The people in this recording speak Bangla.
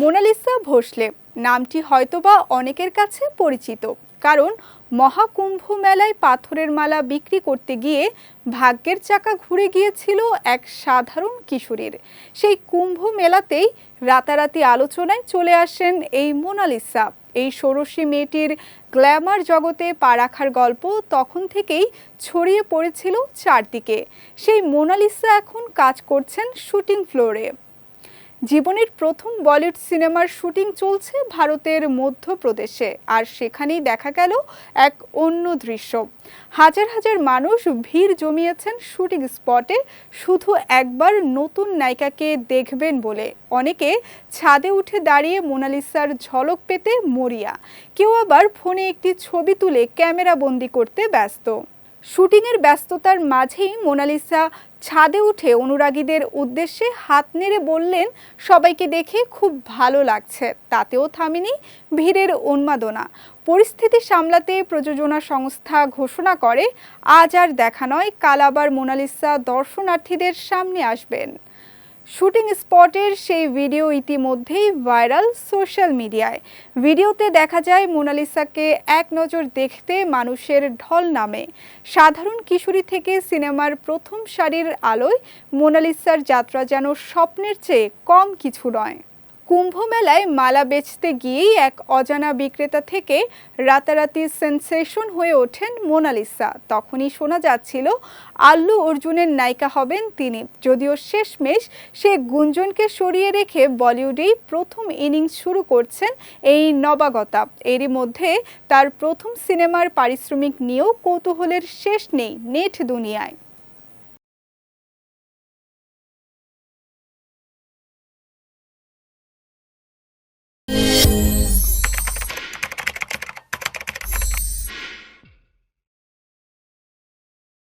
মোনালিসা ভোসলে। নামটি হয়তোবা অনেকের কাছে পরিচিত, কারণ মহাকুম্ভ মেলায় পাথরের মালা বিক্রি করতে গিয়ে ভাগ্যের চাকা ঘুরে গিয়েছিল এক সাধারণ কিশোরীর। সেই কুম্ভ মেলাতেই রাতারাতি আলোচনায় চলে আসেন এই মোনালিসা। এই ষোড়শী মেয়েটির গ্ল্যামার জগতে পা রাখার গল্প তখন থেকেই ছড়িয়ে পড়েছিল চারদিকে। সেই মোনালিসা এখন কাজ করছেন শুটিং ফ্লোরে। জীবনের প্রথম বলিউড সিনেমার শুটিং চলছে ভারতের মধ্যপ্রদেশে, আর সেখানেই দেখা গেল এক অন্য দৃশ্য। হাজার হাজার মানুষ ভিড় জমিয়েছেন শুটিং স্পটে, শুধু একবার নতুন নায়িকাকে দেখবেন বলে। অনেকে ছাদে উঠে দাঁড়িয়ে মোনালিসার ঝলক পেতে মরিয়া, কেউ আবার ফোনে একটি ছবি তুলে ক্যামেরা বন্দি করতে ব্যস্ত। শুটিংয়ের ব্যস্ততার মাঝেই মোনালিসা ছাদে উঠে অনুরাগীদের উদ্দেশ্যে হাত নেড়ে বললেন, সবাইকে দেখে খুব ভালো লাগছে, তাতেও থামেনি ভিড়ের উন্মাদনা। পরিস্থিতি সামলাতে প্রযোজনা সংস্থা ঘোষণা করে, আজ আর দেখা নয়, কাল আবার মোনালিসা দর্শনার্থীদের সামনে আসবেন। শুটিং স্পটের সেই ভিডিও ইতিমধ্যেই ভাইরাল সোশ্যাল মিডিয়ায়। ভিডিওতে দেখা যায় মোনালিসাকে এক নজর দেখতে মানুষের ঢল নামে। সাধারণ কিশোরী থেকে সিনেমার প্রথম সারির আলোয় মোনালিসার যাত্রা যেন স্বপ্নের চেয়ে কম কিছু নয়। কুম্ভ মেলায় মালা বেচতে গিয়েই এক অজানা বিক্রেতা থেকে রাতারাতি সেন্সেশন হয়ে ওঠেন মোনালিসা। তখনই শোনা যাচ্ছিল, আল্লু অর্জুনের নায়িকা হবেন তিনি। যদিও শেষমেশ সে গুঞ্জনকে সরিয়ে রেখে বলিউডেই প্রথম ইনিংস শুরু করছেন এই নবাগতা। এরই মধ্যে তার প্রথম সিনেমার পারিশ্রমিক নিয়েও কৌতূহলের শেষ নেই নেট দুনিয়ায়।